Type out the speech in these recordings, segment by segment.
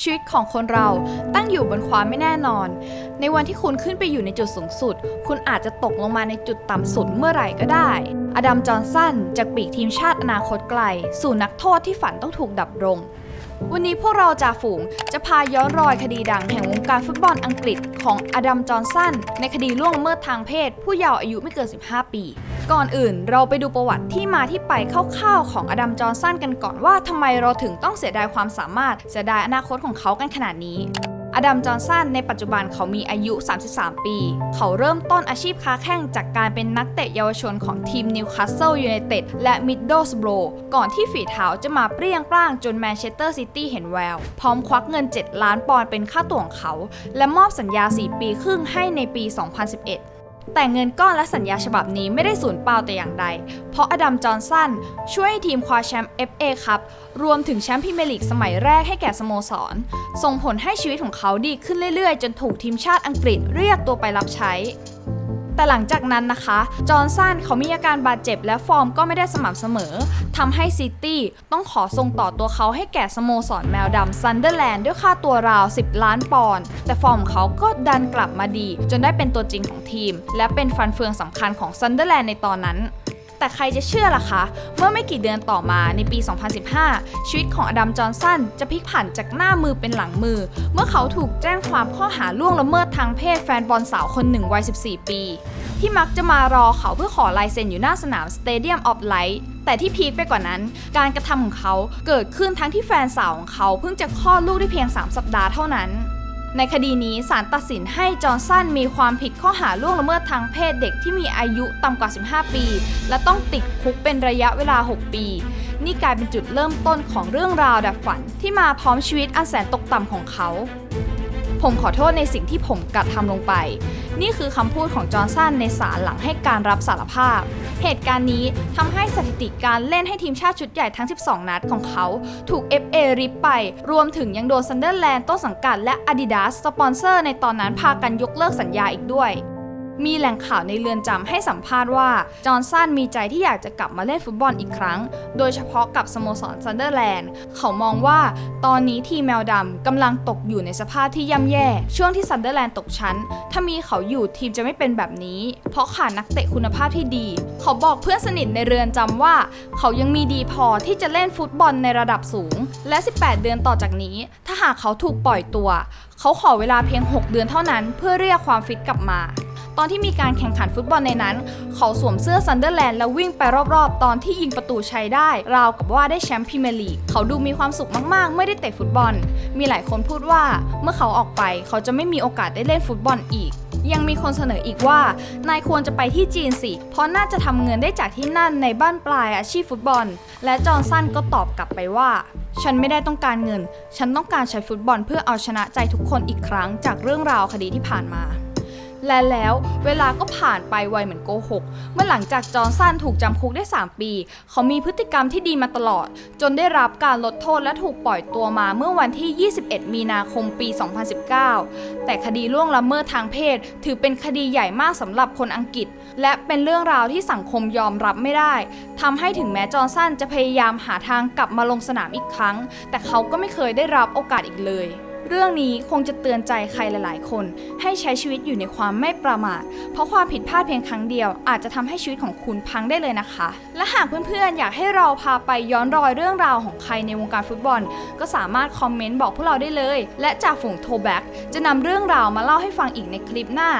ชีวิตของคนเราตั้งอยู่บนความไม่แน่นอน ในวันที่คุณขึ้นไปอยู่ในจุดสูงสุด คุณอาจจะตกลงมาในจุดต่ำสุดเมื่อไหร่ก็ได้ อดัม จอห์นสัน จากปีกทีมชาติอนาคตไกล สู่นักโทษที่ฝันต้องถูกดับรงวันนี้พวกเราจ่าฝูงจะพาย้อนรอยคดีดังแห่งวงการฟุตบอลอังกฤษของอดัม จอห์นสัน ในคดีล่วงละเมิดทางเพศ ผู้เยาว์อายุไม่เกิน 15 ปี ก่อนอื่นเราไปดูประวัติที่มาที่ไปคร่าวๆของอดัมจอห์นสันกันก่อนว่าทำไมเราถึงต้องเสียดายความสามารถ เสียดายอนาคตของเขากันขนาดนี้อดัม จอห์นสัน ในปัจจุบันเขามีอายุ 33 ปี เขาเริ่มต้นอาชีพค้าแข่งจากการเป็นนักเตะเยาวชนของทีมนิวคาสเซิลยูไนเต็ดและมิดเดิลสโบรก่อนที่ฝีเท้าจะมาเปรี้ยงปร้างจนแมนเชสเตอร์ซิตี้เห็นแวว พร้อมควักเงิน 7 ล้านปอนด์เป็นค่าตัวของเขา และมอบสัญญา 4 ปีครึ่งให้ในปี 2011 แต่เงินก้อนและสัญญาฉบับนี้ไม่ได้สูญเปล่าแต่อย่างใด เพราะอดัม จอห์นสันช่วยให้ทีมคว้าแชมป์ FA ครับ รวมถึงแชมป์พรีเมียร์ลีกสมัยแรกให้แก่สโมสร ส่งผลให้ชีวิตของเขาดีขึ้นเรื่อยๆ จนถูกทีมชาติอังกฤษเรียกตัวไปรับใช้ แต่หลังจากนั้นนะคะ จอห์นสันเขามีอาการบาดเจ็บและฟอร์มก็ไม่ได้สม่ำเสมอ ทำให้ซิตี้ต้องขอส่งต่อตัวเขาให้แก่สโมสรแมวดำซันเดอร์แลนด์ด้วยค่าตัวราว 10 ล้านปอนด์ แต่ฟอร์มเขาก็ดันกลับมาดี จนได้เป็นตัวจริงของทีม และเป็นฟันเฟืองสำคัญของซันเดอร์แลนด์ในตอนนั้น แต่ใครจะเชื่อล่ะคะ เมื่อไม่กี่เดือนต่อมาในปี 2015 ชีวิตของอดัม จอห์นสันจะพลิกผันจากหน้ามือเป็นหลังมือ เมื่อเขาถูกแจ้งความข้อหาล่วงละเมิดทางเพศแฟนบอลสาวคนหนึ่งวัย 14 ปี ที่มักจะมารอเขาเพื่อขอลายเซ็นอยู่หน้าสนาม Stadium of Light แต่ที่พีคไปกว่านั้น การกระทำของเขาเกิดขึ้นทั้งที่แฟนสาวของเขาเพิ่งจะคลอดลูกได้เพียง 3 สัปดาห์เท่านั้น ในคดีนี้ศาลตัดสินให้จอร์สันมีความผิดข้อหาล่วงละเมิดทางเพศเด็กที่มีอายุต่ำกว่า 15 ปี และต้องติดคุกเป็นระยะเวลา 6 ปี นี่กลายเป็นจุดเริ่มต้นของเรื่องราวดับฝันที่มาพร้อมชีวิตอันแสนตกต่ำของเขา ผมขอโทษในสิ่งที่ผมกระทำลงไป นี่คือคำพูดของจอห์นสันในศาลหลังให้การรับสารภาพ เหตุการณ์นี้ทำให้สถิติการเล่นให้ทีมชาติชุดใหญ่ทั้ง 12 นัดของเขา ถูก FA ริบไป รวมถึงยังโดนซันเดอร์แลนด์ต้นสังกัดและ Adidas สปอนเซอร์ในตอนนั้นพากันยกเลิกสัญญาอีกด้วย มีแหล่งข่าวในเรือนจำให้สัมภาษณ์ว่า จอห์นสันมีใจที่อยากจะกลับมาเล่นฟุตบอลอีกครั้ง โดยเฉพาะกับสโมสรซันเดอร์แลนด์ เขามองว่าตอนนี้ทีมแมวดำกำลังตกอยู่ในสภาพที่ย่ำแย่ ช่วงที่ซันเดอร์แลนด์ตกชั้น ถ้ามีเขาอยู่ทีมจะไม่เป็นแบบนี้ เพราะขาดนักเตะคุณภาพที่ดี เขาบอกเพื่อนสนิทในเรือนจำว่า เขายังมีดีพอที่จะเล่นฟุตบอลในระดับสูง และ 18 เดือนต่อจากนี้ ถ้าหากเขาถูกปล่อยตัว เขาขอเวลาเพียง 6 เดือนเท่านั้น เพื่อเรียกความฟิตกลับมา ตอนที่มีการแข่งขันฟุตบอลในนั้น เขาสวมเสื้อซันเดอร์แลนด์แล้ววิ่งไปรอบๆ ตอนที่ยิงประตูชัยได้ ราวกับว่าได้แชมป์พรีเมียร์ลีก เขาดูมีความสุขมากๆ ไม่ได้เตะฟุตบอล มีหลายคนพูดว่าเมื่อเขาออกไปเขาจะไม่มีโอกาสได้เล่นฟุตบอลอีกยังมีคนเสนออีกว่า นายควรจะไปที่จีนสิ เพราะน่าจะทำเงินได้จากที่นั่นในบ้านปลายอาชีพฟุตบอล และจอห์นสันก็ตอบกลับไปว่า ฉันไม่ได้ต้องการเงิน ฉันต้องการใช้ฟุตบอลเพื่อเอาชนะใจทุกคนอีกครั้งจากเรื่องราวคดีที่ผ่านมา และแล้วเวลาก็ผ่านไปไวเหมือนโกหก เมื่อหลังจากจอห์นสันถูกจำคุกได้ 3 ปี เขามีพฤติกรรมที่ดีมาตลอด จนได้รับการลดโทษและถูกปล่อยตัวมาเมื่อวันที่ 21 มีนาคมปี 2019 แต่คดีล่วงละเมิดทางเพศ ถือเป็นคดีใหญ่มากสำหรับคนอังกฤษ และเป็นเรื่องราวที่สังคมยอมรับไม่ได้ทำให้ถึงแม้จอห์นสันจะพยายามหาทางกลับมาลงสนามอีกครั้ง แต่เขาก็ไม่เคยได้รับโอกาสอีกเลย เรื่องนี้คงจะเตือนใจใครหลาย ๆ คน ให้ใช้ชีวิตอยู่ในความไม่ประมาท เพราะความผิดพลาดเพียงครั้งเดียว อาจจะทำให้ชีวิตของคุณพังได้เลยนะคะ และหากเพื่อน ๆ อยากให้เราพาไปย้อนรอยเรื่องราวของใครในวงการฟุตบอล ก็สามารถคอมเมนต์บอกพวกเราได้เลย และจากฝูงโทแบ็กจะนำเรื่องราวมาเล่าให้ฟังอีกในคลิปหน้า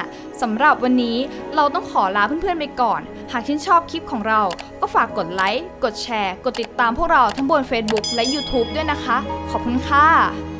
สำหรับวันนี้เราต้องขอลาเพื่อน ๆ ไปก่อน หากชื่นชอบคลิปของเรา ก็ฝากกดไลค์ กดแชร์ กดติดตามพวกเราทั้งบน Facebook และ YouTube ด้วยนะคะ ขอบคุณค่ะ